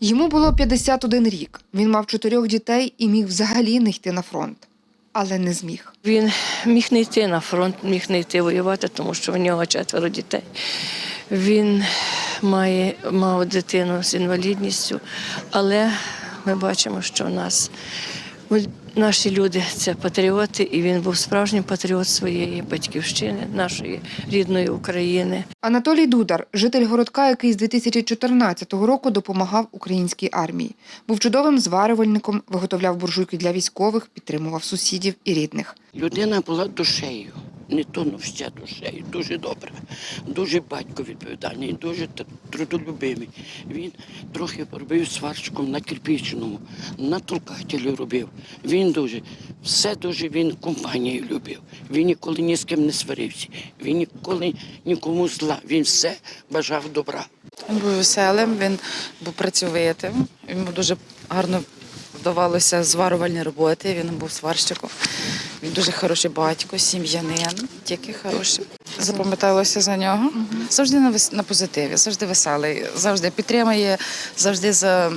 Йому було 51 рік. Він мав чотирьох дітей і міг взагалі не йти на фронт, але не зміг. Він міг не йти на фронт, міг не йти воювати, тому що в нього четверо дітей. Він має, мав дитину з інвалідністю, але ми бачимо, що в нас наші люди це патріоти, і він був справжнім патріот своєї батьківщини, нашої рідної України. Анатолій Дудар, житель городка, який з 2014 року допомагав українській армії. Був чудовим зварювальником, виготовляв буржуйки для військових, підтримував сусідів і рідних. Людина була душею, не то ну ще душею, дуже добра, дуже батько відповідальний, дуже тр- трудолюбивий. Він трохи робив сварщиком на кирпічному, на толкателі робив. Він дуже, все дуже він компанію любив. Він ніколи ні з ким не сварився, він ніколи нікому зла, він все бажав добра. Він був веселим, він був працьовитим, йому дуже гарно вдавалося зварювальні роботи, він був сварщиком. Він дуже хороший батько, сім'янин, тільки хороший. Запам'яталося за нього. Завжди на, на позитиві, завжди веселий, завжди підтримує, завжди за,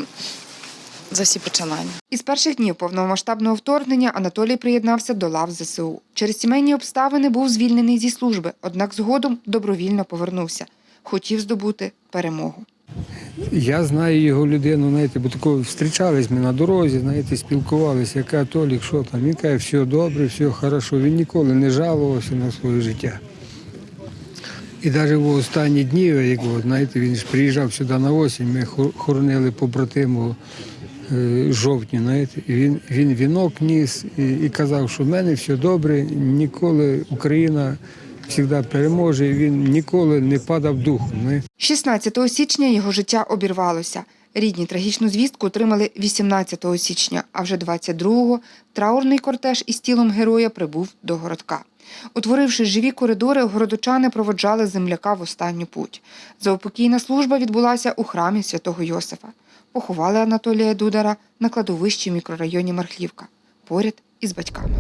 за всі починання. Із перших днів повномасштабного вторгнення Анатолій приєднався до лав ЗСУ. Через сімейні обставини був звільнений зі служби, однак згодом добровільно повернувся. Хотів здобути перемогу. Я знаю його людину, знаєте, бо такого зустрічались ми на дорозі, знаєте, спілкувалися, яка Толік, що там. Він каже, все добре, все хорошо. Він ніколи не жалувався на своє життя. І навіть в останні дні, як знаєте, він ж приїжджав сюди на осінь, ми хоронили побратиму е, жовтні, знаєте, і він, він вінок ніс і, і казав, що в мене все добре, ніколи Україна завжди переможе, і він ніколи не падав духом. 16 січня його життя обірвалося. Рідні трагічну звістку отримали 18 січня, а вже 22-го траурний кортеж із тілом героя прибув до городка. Утворивши живі коридори, городочани проводжали земляка в останню путь. Заупокійна служба відбулася у храмі святого Йосифа. Поховали Анатолія Дудара на кладовищі в мікрорайоні Мархлівка, поряд із батьками.